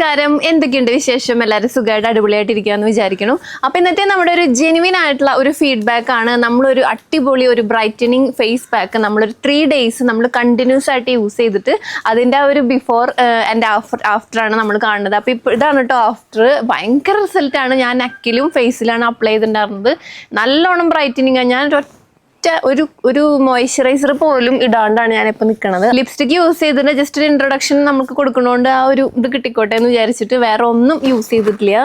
നമസ്കാരം. എന്തൊക്കെയുണ്ട് വിശേഷം? എല്ലാവരും സുഖമായിട്ട് അടിപൊളിയായിട്ട് ഇരിക്കാന്ന് വിചാരിക്കണം അപ്പൊ ഇന്നത്തെ നമ്മുടെ ഒരു ജെനുവിൻ ആയിട്ടുള്ള ഒരു ഫീഡ്ബാക്ക് ആണ്. നമ്മളൊരു അടിപൊളി ഒരു ബ്രൈറ്റനിങ് ഫേസ് പാക്ക് നമ്മളൊരു ത്രീ ഡേയ്സ് നമ്മൾ കണ്ടിന്യൂസ് ആയിട്ട് യൂസ് ചെയ്തിട്ട് അതിന്റെ ആ ഒരു ബിഫോർ ആൻഡ് ആഫ്റ്റർ ആഫ്റ്റർ ആണ് നമ്മൾ കാണുന്നത്. അപ്പോൾ ഇപ്പോൾ ഇതാണ് കേട്ടോ ആഫ്റ്റർ ഭയങ്കര റിസൾട്ടാണ് ഞാൻ നക്കിലും ഫേസിലാണ് അപ്ലൈ ചെയ്തിട്ടുണ്ടായിരുന്നത്. നല്ലോണം ബ്രൈറ്റനിങ് ഞാൻ ഒരു ഒറ്റ ഒരു ഒരു മോയ്സ്ചറൈസർ പോലും ഇടാണ്ടാണ് ഞാനിപ്പോൾ നിൽക്കുന്നത് ലിപ്സ്റ്റിക് യൂസ് ചെയ്തിട്ട് ജസ്റ്റ് ഒരു ഇൻട്രൊഡക്ഷൻ നമുക്ക് കൊടുക്കണോണ്ട് ആ ഒരു ഇത് കിട്ടിക്കോട്ടെ എന്ന് വിചാരിച്ചിട്ട് വേറെ ഒന്നും യൂസ് ചെയ്തിട്ടില്ല.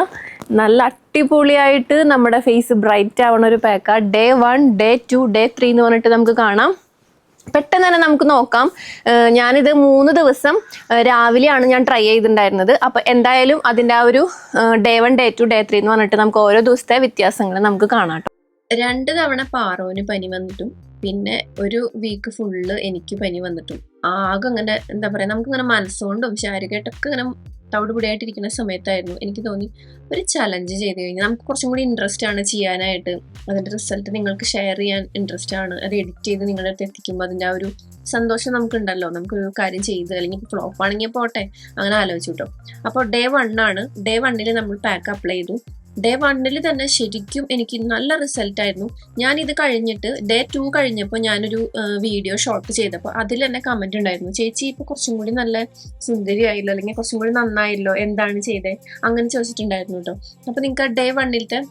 നല്ല അടിപൊളിയായിട്ട് നമ്മുടെ ഫേസ് ബ്രൈറ്റ് ആവണ ഒരു പാക്കാണ് day one day two day three എന്ന് പറഞ്ഞിട്ട് നമുക്ക് കാണാം. പെട്ടെന്ന് തന്നെ നമുക്ക് നോക്കാം. ഞാനിത് മൂന്ന് ദിവസം രാവിലെയാണ് ഞാൻ ട്രൈ ചെയ്തിട്ടുണ്ടായിരുന്നത് അപ്പോൾ എന്തായാലും അതിന്റെ ആ ഒരു day one day two day three എന്ന് പറഞ്ഞിട്ട് നമുക്ക് ഓരോ ദിവസത്തെ വ്യത്യാസങ്ങൾ നമുക്ക് കാണാം. രണ്ട് തവണ പാറോന് പനി വന്നിട്ടും പിന്നെ ഒരു വീക്ക് ഫുള്ള് എനിക്ക് പനി വന്നിട്ടും. ആകെ അങ്ങനെ എന്താ പറയാ പറയുക നമുക്കിങ്ങനെ മനസ്സുകൊണ്ടും ശാരീരികമായിട്ടൊക്കെ ഇങ്ങനെ തവിടുപൊടിയായിട്ടിരിക്കുന്ന സമയത്തായിരുന്നു എനിക്ക് തോന്നി ഒരു ചലഞ്ച് ചെയ്ത് കഴിഞ്ഞാൽ നമുക്ക് കുറച്ചും കൂടി ഇൻട്രസ്റ്റ് ആണ് ചെയ്യാനായിട്ട്. അതിന്റെ റിസൾട്ട് നിങ്ങൾക്ക് ഷെയർ ചെയ്യാൻ ഇൻട്രസ്റ്റ് ആണ്. അത് എഡിറ്റ് ചെയ്ത് നിങ്ങളുടെ അടുത്ത് എത്തിക്കുമ്പോൾ അതിന്റെ ആ ഒരു സന്തോഷം നമുക്കുണ്ടല്ലോ. നമുക്കൊരു കാര്യം ചെയ്ത് അല്ലെങ്കിൽ ഇപ്പോൾ ഫ്ലോപ്പ് ആണെങ്കിൽ പോട്ടെ അങ്ങനെ ആലോചിച്ചു കേട്ടോ. അപ്പോൾ ഡേ വൺ ആണ്. ഡേ വണ്ണിൽ നമ്മൾ പാക്ക് അപ്ലൈ ചെയ്തു. ഡേ വണ്ണിൽ തന്നെ ശരിക്കും എനിക്ക് നല്ല റിസൾട്ട് ആയിരുന്നു. ഞാൻ ഇത് കഴിഞ്ഞിട്ട് ഡേ ടു കഴിഞ്ഞപ്പോൾ ഞാനൊരു വീഡിയോ ഷോട്ട് ചെയ്തപ്പോൾ അതിൽ തന്നെ കമന്റ് ഉണ്ടായിരുന്നു. ചേച്ചി ഇപ്പോൾ കുറച്ചും കൂടി നല്ല സുന്ദരിയായില്ലോ അല്ലെങ്കിൽ കുറച്ചും കൂടി നന്നായില്ലോ എന്താണ് ചെയ്തേ? അങ്ങനെ ചോദിച്ചിട്ടുണ്ടായിരുന്നു കേട്ടോ അപ്പോൾ നിങ്ങൾക്ക് ഡേ വണ്ണിലത്തെ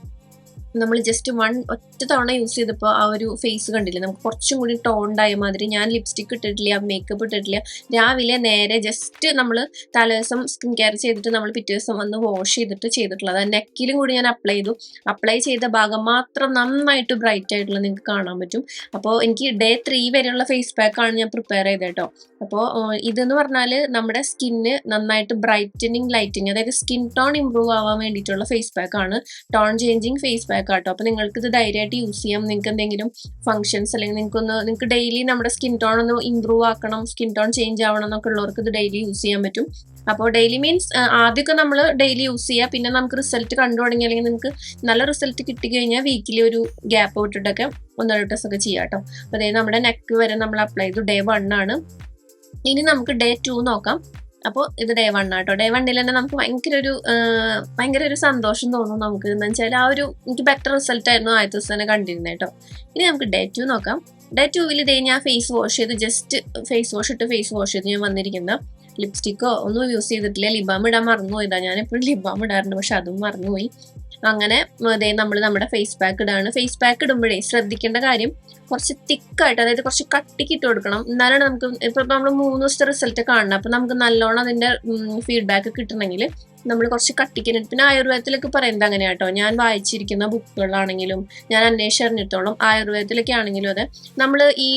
നമ്മൾ ജസ്റ്റ് വൺ ഒറ്റ തവണ യൂസ് ചെയ്തപ്പോൾ ആ ഒരു ഫേസ് കണ്ടില്ലേ? നമുക്ക് കുറച്ചും കൂടി ടോണ്ടായ മാതിരി. ഞാൻ ലിപ്സ്റ്റിക് ഇട്ടിട്ടില്ല മേക്കപ്പ് ഇട്ടിട്ടില്ല. രാവിലെ നേരെ ജസ്റ്റ് നമ്മൾ തലേദിവസം സ്കിൻ കെയർ ചെയ്തിട്ട് നമ്മൾ പിറ്റേ ദിവസം വന്ന് വാഷ് ചെയ്തിട്ട് ചെയ്തിട്ടുള്ളത്. നെക്കിലും കൂടി ഞാൻ അപ്ലൈ ചെയ്തു. അപ്ലൈ ചെയ്ത ഭാഗം മാത്രം നന്നായിട്ട് ബ്രൈറ്റ് ആയിട്ടുള്ള നിങ്ങൾക്ക് കാണാൻ പറ്റും. അപ്പോൾ എനിക്ക് ഡേ ത്രീ വരെയുള്ള ഫേസ് പാക്കാണ് ഞാൻ പ്രിപ്പയർ ചെയ്തത് കേട്ടോ. അപ്പോൾ ഇതെന്ന് പറഞ്ഞാൽ നമ്മുടെ സ്കിന്ന് നന്നായിട്ട് ബ്രൈറ്റനിങ് ലൈറ്റിങ് അതായത് സ്കിൻ ടോൺ ഇമ്പ്രൂവ് ആവാൻ വേണ്ടിയിട്ടുള്ള ഫേസ് പാക്കാണ് ടോൺ ചേഞ്ചിങ് ഫേസ് പാക്ക് ആട്ടോ അപ്പോൾ നിങ്ങൾക്ക് ഇത് ധൈര്യമായിട്ട് യൂസ് ചെയ്യാം. നിങ്ങൾക്ക് എന്തെങ്കിലും ഫംഗ്ഷൻസ് അല്ലെങ്കിൽ നിങ്ങൾക്ക് ഒന്ന് നിങ്ങൾക്ക് ഡെയിലി നമ്മുടെ സ്കിൻ ടോൺ ഒന്ന് ഇമ്പ്രൂവ് ആക്കണം സ്കിൻ ടോൺ ചേഞ്ച് ആവണം എന്നൊക്കെ ഉള്ളവർക്ക് ഇത് ഡെയിലി യൂസ് ചെയ്യാൻ പറ്റും. അപ്പോൾ ഡെയിലി മീൻസ് ആദ്യമൊക്കെ നമ്മൾ ഡെയിലി യൂസ് ചെയ്യുക. പിന്നെ നമുക്ക് റിസൾട്ട് കണ്ടു തുടങ്ങി അല്ലെങ്കിൽ നിങ്ങൾക്ക് നല്ല റിസൾട്ട് കിട്ടി കഴിഞ്ഞാൽ വീക്കിലി ഒരു ഗ്യാപ്പ് വിട്ടിട്ടൊക്കെ ഒന്ന് രണ്ട് ഒക്കെ ചെയ്യാം കേട്ടോ. അപ്പോൾ അതായത് നമ്മുടെ നെക്ക് വരെ നമ്മൾ അപ്ലൈ ചെയ്തു. ഡേ വൺ ആണ്. ഇനി നമുക്ക് ഡേ ടു നോക്കാം. അപ്പോൾ ഇത് ഡേ വൺ ആട്ടോ ഡേ വണ്ണിൽ തന്നെ നമുക്ക് ഭയങ്കര ഒരു ഭയങ്കര ഒരു സന്തോഷം തോന്നും നമുക്ക്. എന്ന് വെച്ചാൽ ആ ഒരു എനിക്ക് ബെറ്റർ റിസൾട്ട് ആയിരുന്നു ആദ്യത്തെ ദിവസം തന്നെ കണ്ടിരുന്നത് കേട്ടോ. ഇനി നമുക്ക് ഡേ ടു നോക്കാം. ഡേ ടുവിൽ ഇതേ ഞാൻ ഫേസ് വാഷ് ചെയ്ത് ജസ്റ്റ് ഫേസ് വാഷ് ഇട്ട് ഫേസ് വാഷ് ചെയ്ത് ഞാൻ വന്നിരിക്കുന്ന. ലിപ്സ്റ്റിക്കോ ഒന്നും യൂസ് ചെയ്തിട്ടില്ല. ലിബാം ഇടാൻ മറന്നുപോയതാ. ഞാൻ എപ്പോഴും ലിബാം ഇടാറുണ്ട് പക്ഷെ അതും മറന്നുപോയി. അങ്ങനെ അതേ നമ്മൾ നമ്മുടെ ഫേസ് പാക്ക് ഇടാണ്. ഫേസ് പാക്ക് ഇടുമ്പോഴേ ശ്രദ്ധിക്കേണ്ട കാര്യം കുറച്ച് തിക്കായിട്ട് അതായത് കുറച്ച് കട്ടിക്ക് ഇട്ട് കൊടുക്കണം. എന്നാലാണ് നമുക്ക് ഇപ്പൊ നമ്മൾ മൂന്ന് ദിവസത്തെ റിസൾട്ട് കാണണം. അപ്പൊ നമുക്ക് നല്ലോണം അതിന്റെ ഫീഡ്ബാക്ക് കിട്ടണമെങ്കിൽ നമ്മൾ കുറച്ച് കട്ടിക്കാൻ പിന്നെ ആയുർവേദത്തിലൊക്കെ പറയുന്നത് അങ്ങനെ കേട്ടോ ഞാൻ വായിച്ചിരിക്കുന്ന ബുക്കുകളാണെങ്കിലും ഞാൻ അന്വേഷിച്ചറിഞ്ഞിട്ടോളും ആയുർവേദത്തിലൊക്കെ ആണെങ്കിലും അതെ നമ്മൾ ഈ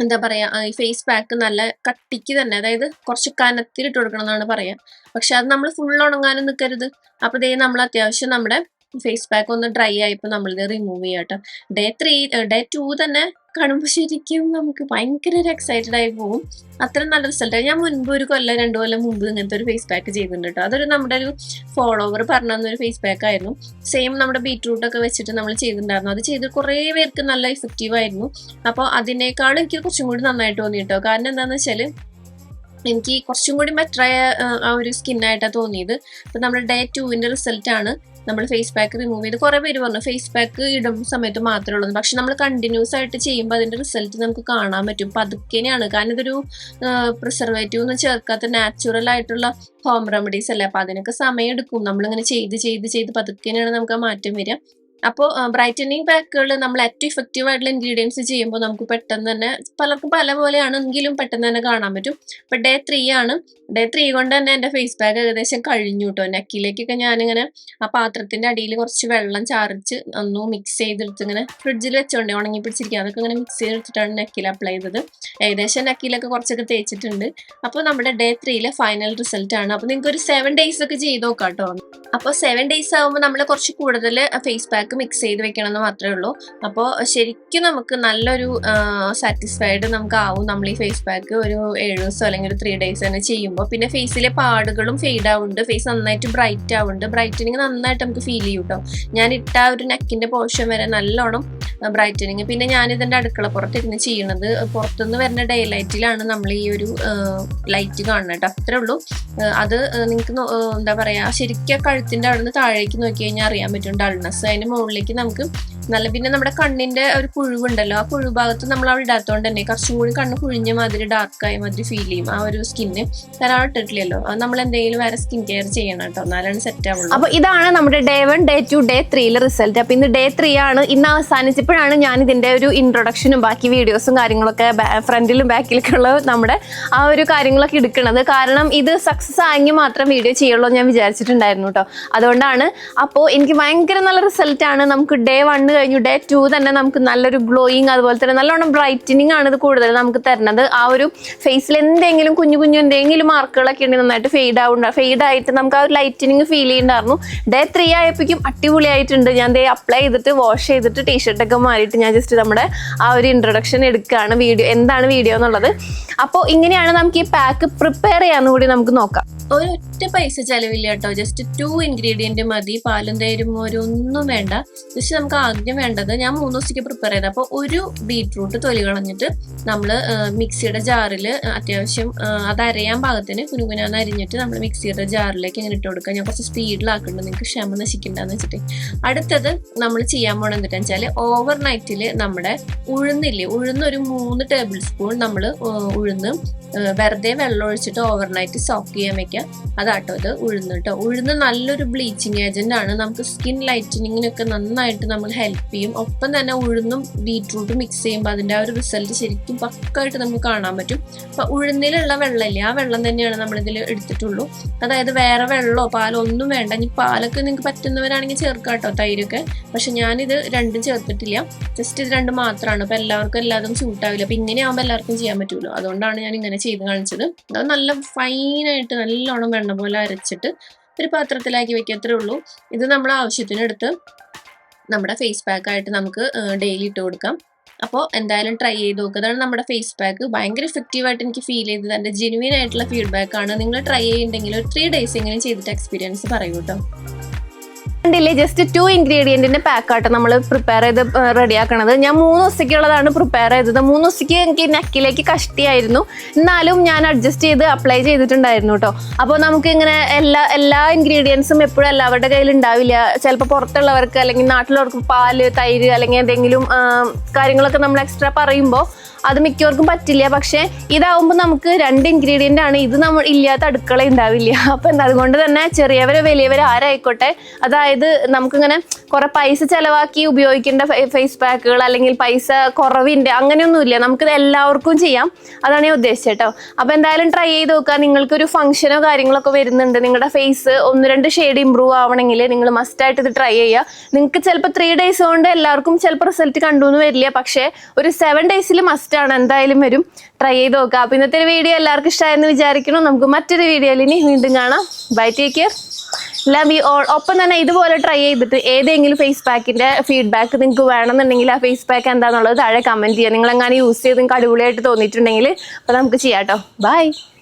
എന്താ പറയാ ഈ ഫേസ് പാക്ക് നല്ല കട്ടിക്ക് തന്നെ അതായത് കുറച്ച് കനത്തിലിട്ട് കൊടുക്കണം എന്നാണ് പറയാ. പക്ഷെ അത് നമ്മൾ ഫുൾ ഉണങ്ങാനും നിൽക്കരുത് അപ്പോൾ ദേ നമ്മൾ അത്യാവശ്യം നമ്മുടെ ഫേസ് പാക്ക് ഒന്ന് ഡ്രൈ ആയപ്പോൾ നമ്മളിത് റിമൂവ് ചെയ്യാം കേട്ടോ. ഡേ ത്രീ ഡേ ടു തന്നെ കാണുമ്പോൾ ശരിക്കും നമുക്ക് ഭയങ്കര ഒരു എക്സൈറ്റഡ് ആയി പോകും അത്ര നല്ല റിസൾട്ട് ഞാൻ മുൻപ് ഒരു കൊല്ലം രണ്ടു കൊല്ലം മുമ്പ് ഇങ്ങനത്തെ ഒരു ഫേസ് പാക്ക് ചെയ്തിട്ടുണ്ട് കേട്ടോ. അതൊരു നമ്മുടെ ഒരു ഫോളോവർ പറഞ്ഞു തന്നൊരു ഫേസ് പാക്ക് ആയിരുന്നു. സെയിം നമ്മുടെ ബീറ്റ്റൂട്ട് ഒക്കെ വെച്ചിട്ട് നമ്മൾ ചെയ്തിട്ടുണ്ടായിരുന്നു. അത് ചെയ്ത് കുറേ പേർക്ക് നല്ല എഫക്റ്റീവ് ആയിരുന്നു. അപ്പോൾ അതിനേക്കാളും എനിക്ക് കുറച്ചും കൂടി നന്നായിട്ട് തോന്നി കേട്ടോ. കാരണം എന്താണെന്ന് വെച്ചാൽ എനിക്ക് കുറച്ചും കൂടി ബെറ്റർ ആയ ആ, ഒരു സ്കിന്നായിട്ടാണ് തോന്നിയത്. അപ്പം നമ്മുടെ ഡേ ടുവിന്റെ റിസൾട്ടാണ് നമ്മൾ ഫേസ് പാക്ക് റിമൂവ് ചെയ്ത്. കുറേ പേര് പറഞ്ഞു ഫേസ് പാക്ക് ഇടുന്ന സമയത്ത് മാത്രമേ ഉള്ളൂ പക്ഷെ നമ്മൾ കണ്ടിന്യൂസ് ആയിട്ട് ചെയ്യുമ്പോൾ അതിന്റെ റിസൾട്ട് നമുക്ക് കാണാൻ പറ്റും. പതുക്കെയാണ് കാരണം ഇതൊരു പ്രിസർവേറ്റീവ് ഒന്നും ചേർക്കാത്ത നാച്ചുറൽ ആയിട്ടുള്ള ഹോം റെമഡീസ് അല്ലേ? അപ്പം അതിനൊക്കെ സമയം എടുക്കും. നമ്മളിങ്ങനെ ചെയ്ത് ചെയ്ത് ചെയ്ത് പതുക്കെയാണ് നമുക്ക് മാറ്റം വരിക. അപ്പോൾ ബ്രൈറ്റനിങ് പാക്കുകൾ നമ്മൾ ഏറ്റവും ഇഫക്റ്റീവ് ആയിട്ടുള്ള ഇൻഗ്രീഡിയൻസ് ചെയ്യുമ്പോൾ നമുക്ക് പെട്ടെന്ന് തന്നെ പലർക്കും പല പോലെയാണെങ്കിലും പെട്ടെന്ന് തന്നെ കാണാൻ പറ്റും. ഇപ്പം ഡേ ത്രീ ആണ്. ഡേ ത്രീ കൊണ്ട് തന്നെ എന്റെ ഫേസ് പാക്ക് ഏകദേശം കഴിഞ്ഞു കേട്ടോ നെക്കിലേക്കൊക്കെ ഞാനിങ്ങനെ ആ പാത്രത്തിന്റെ അടിയിൽ കുറച്ച് വെള്ളം ചാറിച്ച് ഒന്ന് മിക്സ് ചെയ്തെടുത്ത് ഇങ്ങനെ ഫ്രിഡ്ജിൽ വെച്ചോണ്ടേ ഉണങ്ങി പിടിച്ചിരിക്കുക. അതൊക്കെ ഇങ്ങനെ മിക്സ് ചെയ്തെടുത്തിട്ടാണ് നെക്കിൽ അപ്ലൈ ചെയ്തത്. ഏകദേശം നെക്കിലൊക്കെ കുറച്ചൊക്കെ തേച്ചിട്ടുണ്ട്. അപ്പോൾ നമ്മുടെ ഡേ ത്രീയിലെ ഫൈനൽ റിസൾട്ട് ആണ്. അപ്പോൾ നിങ്ങൾക്ക് ഒരു സെവൻ ഡേയ്സ് ഒക്കെ ചെയ്ത് നോക്കാം കേട്ടോ അപ്പോൾ സെവൻ ഡേയ്സ് ആകുമ്പോൾ നമ്മൾ കുറച്ച് കൂടുതൽ ഫേസ് പാക്ക് മിക്സ് ചെയ്ത് വെക്കണം എന്ന് മാത്രമേ ഉള്ളൂ. അപ്പോൾ ശരിക്കും നമുക്ക് നല്ലൊരു സാറ്റിസ്ഫൈഡ് നമുക്ക് ആവും നമ്മൾ ഈ ഫേസ് പാക്ക് ഒരു ഏഴ് ദിവസം അല്ലെങ്കിൽ ഒരു ത്രീ ഡേയ്സ് തന്നെ ചെയ്യുമ്പോൾ. പിന്നെ ഫേസിലെ പാടുകളും ഫെയ്ഡ് ആവുന്നുണ്ട്. ഫേസ് നന്നായിട്ട് ബ്രൈറ്റ് ആവുന്നുണ്ട്. ബ്രൈറ്റനിങ് നന്നായിട്ട് നമുക്ക് ഫീൽ ചെയ്യും കേട്ടോ ഞാൻ ഇട്ട ആ ഒരു നെക്കിന്റെ പോർഷൻ വരെ നല്ലോണം ബ്രൈറ്റനിങ് പിന്നെ ഞാൻ ഇതിന്റെ അടുക്കള പുറത്തിരുന്ന് ചെയ്യണത് പുറത്തുനിന്ന് വരുന്ന ഡേ ലൈറ്റിലാണ് നമ്മൾ ഈ ഒരു ലൈറ്റ് കാണുന്നത് കേട്ടോ. അത്രേ ഉള്ളൂ. അത് നിങ്ങൾക്ക് എന്താ പറയുക ശരിക്കും കഴുത്തിന്റെ അവിടെ നിന്ന് താഴേക്ക് നോക്കി കഴിഞ്ഞാൽ അറിയാൻ പറ്റും. ഡൾനെസ് അതിന്റെ മുകളിലേക്ക് നമുക്ക് നല്ല പിന്നെ നമ്മുടെ കണ്ണിന്റെ ഒരു പുഴുവുണ്ടല്ലോ ആ പുഴു ഭാഗത്ത് നമ്മൾ അവിടെ ഇടാത്തോണ്ട് തന്നെ കുറച്ചും കൂടി കണ്ണ് കുഴിഞ്ഞ മാതിരി ഡാർക്കായ മാതിരി ഫീൽ ചെയ്യും ആ ഒരു സ്കിന്ന് തരാൾ ഇട്ടിട്ടില്ലല്ലോ. അത് നമ്മൾ എന്തെങ്കിലും വേറെ സ്കിൻ കെയർ ചെയ്യണം കേട്ടോ എന്നാലാണ് സെറ്റ് ആവുള്ളൂ. അപ്പൊ ഇതാണ് നമ്മുടെ day one day two day ത്രീയിലെ result അപ്പൊ ഇന്ന് ഡേ ത്രീ ആണ്. ഇന്ന് അവസാനിച്ചപ്പോഴാണ് ഞാൻ ഇതിന്റെ ഒരു ഇൻട്രൊഡക്ഷനും ബാക്കി വീഡിയോസും കാര്യങ്ങളൊക്കെ ഫ്രണ്ടിലും ബാക്കിലൊക്കെ ഉള്ള നമ്മുടെ ആ ഒരു കാര്യങ്ങളൊക്കെ എടുക്കുന്നത് കാരണം ഇത് സക്സസ് ആയെങ്കിൽ മാത്രം വീഡിയോ ചെയ്യുള്ളൂ ഞാൻ വിചാരിച്ചിട്ടുണ്ടായിരുന്നു കേട്ടോ അതുകൊണ്ടാണ് അപ്പോൾ എനിക്ക് ഭയങ്കര നല്ല റിസൾട്ടാണ് നമുക്ക് ഡേ വണ്ണ് കഴിഞ്ഞു. ഡേ ടു തന്നെ നമുക്ക് നല്ലൊരു ഗ്ലോയിങ് അതുപോലെ തന്നെ നല്ലോണം ബ്രൈറ്റനിങ് ആണ് ഇത് കൂടുതൽ നമുക്ക് തരുന്നത്. ആ ഒരു ഫേസിൽ എന്തെങ്കിലും കുഞ്ഞു കുഞ്ഞു എന്തെങ്കിലും മാർക്കുകളൊക്കെ ഉണ്ടെങ്കിൽ നന്നായിട്ട് ഫെയ്ഡ് ആവുന്നുണ്ട് ഫെയ്ഡ് ആയിട്ട് നമുക്ക് ആ ഒരു ലൈറ്റനിങ് ഫീൽ ചെയ്യുന്നുണ്ടായിരുന്നു ഡേ ത്രീ ആയപ്പോഴേക്കും അടിപൊളിയായിട്ടുണ്ട്. ഞാൻ ദേ അപ്ലൈ ചെയ്തിട്ട് വാഷ് ചെയ്തിട്ട് ടീഷർട്ടൊക്കെ മാറിയിട്ട് ഞാൻ ജസ്റ്റ് നമ്മുടെ ആ ഒരു ഇൻട്രൊഡക്ഷൻ എടുക്കുകയാണ്. വീഡിയോ എന്താണ് വീഡിയോ എന്നുള്ളത്. അപ്പോൾ ഇങ്ങനെയാണ് നമുക്ക് ഈ പാക്ക് പ്രിപ്പയർ ചെയ്യാമെന്ന് കൂടി നമുക്ക് നോക്കാം. ഒരു ഒറ്റ പൈസ ചെലവില്ല കേട്ടോ. ജസ്റ്റ് ടു ഇൻഗ്രീഡിയന്റ് മതി. പാലും തേരും ഒരൊന്നും ഒന്നും വേണ്ട. ജസ്റ്റ് നമുക്ക് ആദ്യം വേണ്ടത് ഞാൻ മൂന്ന് ദിവസത്തേക്ക് പ്രിപ്പയർ ചെയ്തത്. അപ്പോൾ ഒരു ബീട്രൂട്ട് തൊലി കളഞ്ഞിട്ട് നമ്മൾ മിക്സിയുടെ ജാറിൽ അത്യാവശ്യം അത് അരയാൻ പാകത്തിന് കുനുകുനാന്ന് അരിഞ്ഞിട്ട് നമ്മൾ മിക്സിയുടെ ജാറിലേക്ക് ഇങ്ങനെ ഇട്ട് കൊടുക്കുക. ഞാൻ കുറച്ച് സ്പീഡിലാക്കുന്നുണ്ട് നിങ്ങൾക്ക് ക്ഷമ നശിക്കണ്ടെന്ന് വെച്ചിട്ട്. അടുത്തത് നമ്മൾ ചെയ്യാൻ പോകണം എന്താണെന്ന് വെച്ചാൽ ഓവർ നൈറ്റിൽ നമ്മുടെ ഉഴുന്നില്ലേ ഉഴുന്ന് ഒരു മൂന്ന് ടേബിൾ സ്പൂൺ നമ്മൾ ഉഴുന്ന് വെറുതെ വെള്ളം ഒഴിച്ചിട്ട് ഓവർനൈറ്റ് സോക്ക് ചെയ്യാൻ വെക്കുക അതാട്ടോ ഇത് ഉഴുന്ന് കേട്ടോ ഉഴുന്ന് നല്ലൊരു ബ്ലീച്ചിങ് ഏജന്റ് ആണ്. നമുക്ക് സ്കിൻ ലൈറ്റനിങ്ങിനൊക്കെ നന്നായിട്ട് നമ്മൾ ഹെൽപ്പ് ചെയ്യും. ഒപ്പം തന്നെ ഉഴുന്നും ബീട്രൂട്ടും മിക്സ് ചെയ്യുമ്പോൾ അതിന്റെ ആ ഒരു റിസൾട്ട് ശരിക്കും പക്കായിട്ട് നമുക്ക് കാണാൻ പറ്റും. അപ്പൊ ഉഴുന്നിലുള്ള വെള്ളമില്ലേ? ആ വെള്ളം തന്നെയാണ് നമ്മളിതിൽ എടുത്തിട്ടുള്ളൂ. അതായത് വേറെ വെള്ളമോ പാലോ ഒന്നും വേണ്ട. ഇനി പാലൊക്കെ നിങ്ങൾക്ക് പറ്റുന്നവരാണെങ്കിൽ ചേർക്കാം കേട്ടോ തൈരൊക്കെ. പക്ഷെ ഞാനിത് രണ്ടും ചേർത്തിട്ടില്ല. ജസ്റ്റ് ഇത് രണ്ടും മാത്രമാണ്. അപ്പൊ എല്ലാവർക്കും എല്ലാതും സൂട്ടാവില്ല അപ്പൊ ഇങ്ങനെ ആകുമ്പോൾ എല്ലാവർക്കും ചെയ്യാൻ പറ്റുമല്ലോ അതുകൊണ്ടാണ് ഞാൻ ഇങ്ങനെ ചെയ്ത് കാണിച്ചത്. അത് നല്ല ഫൈനായിട്ട് നല്ലോണം വെണ്ണ പോലെ അരച്ചിട്ട് ഒരു പാത്രത്തിലാക്കി വെക്കുക. ഉള്ളൂ. ഇത് നമ്മൾ ആവശ്യത്തിനെടുത്ത് നമ്മുടെ ഫേസ് പാക്ക് ആയിട്ട് നമുക്ക് ഡെയിലി ഇട്ട് കൊടുക്കാം. അപ്പോൾ എന്തായാലും ട്രൈ ചെയ്ത് നോക്കുക അതാണ് നമ്മുടെ ഫേസ് പാക്ക് ഭയങ്കര എഫക്റ്റീവ് ആയിട്ട് എനിക്ക് ഫീൽ ചെയ്തത്. എന്റെ ജെനുവിൻ ആയിട്ടുള്ള ഫീഡ്ബാക്ക് ആണ്. നിങ്ങൾ ട്രൈ ചെയ്യുന്നുണ്ടെങ്കിൽ ഒരു ത്രീ ഡേയ്സ് എങ്ങനെയും ചെയ്തിട്ട് എക്സ്പീരിയൻസ് പറയൂ കേട്ടോ കണ്ടില്ലേ? ജസ്റ്റ് ടു ഇൻഗ്രീഡിയന്റിന്റെ പാക്കായിട്ട് നമ്മൾ പ്രിപ്പയർ ചെയ്ത് റെഡിയാക്കണത് ഞാൻ മൂന്ന് ദിവസത്തേക്കുള്ളതാണ് പ്രിപ്പയർ ചെയ്തത്. മൂന്ന് ദിവസത്തേക്ക് എനിക്ക് നെക്കിലേക്ക് കഷ്ടിയായിരുന്നു. എന്നാലും ഞാൻ അഡ്ജസ്റ്റ് ചെയ്ത് അപ്ലൈ ചെയ്തിട്ടുണ്ടായിരുന്നു കേട്ടോ അപ്പോൾ നമുക്ക് ഇങ്ങനെ എല്ലാ എല്ലാ ഇൻഗ്രീഡിയൻസും എപ്പോഴും എല്ലാവരുടെ കയ്യിൽ ഉണ്ടാവില്ല. ചിലപ്പോൾ പുറത്തുള്ളവർക്ക് അല്ലെങ്കിൽ നാട്ടിലുള്ളവർക്ക് പാൽ തൈര് അല്ലെങ്കിൽ എന്തെങ്കിലും കാര്യങ്ങളൊക്കെ നമ്മൾ എക്സ്ട്രാ പറയുമ്പോൾ അത് മിക്കവർക്കും പറ്റില്ല. പക്ഷേ ഇതാവുമ്പോൾ നമുക്ക് രണ്ട് ഇൻഗ്രീഡിയന്റ് ആണ്. ഇത് നമ്മൾ ഇല്ലാത്ത അടുക്കള ഉണ്ടാവില്ല. അപ്പം എന്താ അതുകൊണ്ട് തന്നെ ചെറിയവരോ വലിയവരോ ആരായിക്കോട്ടെ. അതായത് നമുക്കിങ്ങനെ കുറെ പൈസ ചിലവാക്കി ഉപയോഗിക്കേണ്ട ഫേസ് പാക്കുകൾ അല്ലെങ്കിൽ പൈസ കുറവിന്റെ അങ്ങനെയൊന്നുമില്ല. നമുക്കിത് എല്ലാവർക്കും ചെയ്യാം. അതാണ് ഞാൻ ഉദ്ദേശിച്ചത് കേട്ടോ അപ്പോൾ എന്തായാലും ട്രൈ ചെയ്ത് നോക്കുക. നിങ്ങൾക്കൊരു ഫംഗ്ഷനോ കാര്യങ്ങളൊക്കെ വരുന്നുണ്ട്. നിങ്ങളുടെ ഫേസ് ഒന്ന് രണ്ട് ഷെയ്ഡ് ഇമ്പ്രൂവ് ആവണമെങ്കിൽ നിങ്ങൾ മസ്റ്റായിട്ട് ഇത് ട്രൈ ചെയ്യുക. നിങ്ങൾക്ക് ചിലപ്പോൾ ത്രീ ഡേയ്സ് കൊണ്ട് എല്ലാവർക്കും ചിലപ്പോൾ റിസൾട്ട് കണ്ടു എന്ന് വരില്ല. പക്ഷേ ഒരു സെവൻ ഡേയ്സിൽ മസ്റ്റ് ആണ്. എന്തായാലും വരും. ട്രൈ ചെയ്ത് നോക്കുക അപ്പം ഇന്നത്തെ ഒരു വീഡിയോ എല്ലാവർക്കും ഇഷ്ടമായെന്ന് വിചാരിക്കണം നമുക്ക് മറ്റൊരു വീഡിയോയിൽ ഇനി വീണ്ടും കാണാം. Bye take care love you all ഒപ്പം തന്നെ ഇതുപോലെ ട്രൈ ചെയ്തിട്ട് ഏതെങ്കിലും ഫേസ് പാക്കിന്റെ ഫീഡ്ബാക്ക് നിങ്ങൾക്ക് വേണമെന്നുണ്ടെങ്കിൽ ആ ഫേസ് പാക്ക് എന്താണെന്നുള്ളത് താഴെ കമന്റ് ചെയ്യുക നിങ്ങൾ എങ്ങനെ യൂസ് ചെയ്ത് നിങ്ങൾക്ക് അടിപൊളിയായിട്ട് തോന്നിയിട്ടുണ്ടെങ്കിൽ അപ്പോൾ നമുക്ക് ചെയ്യാം കേട്ടോ ബൈ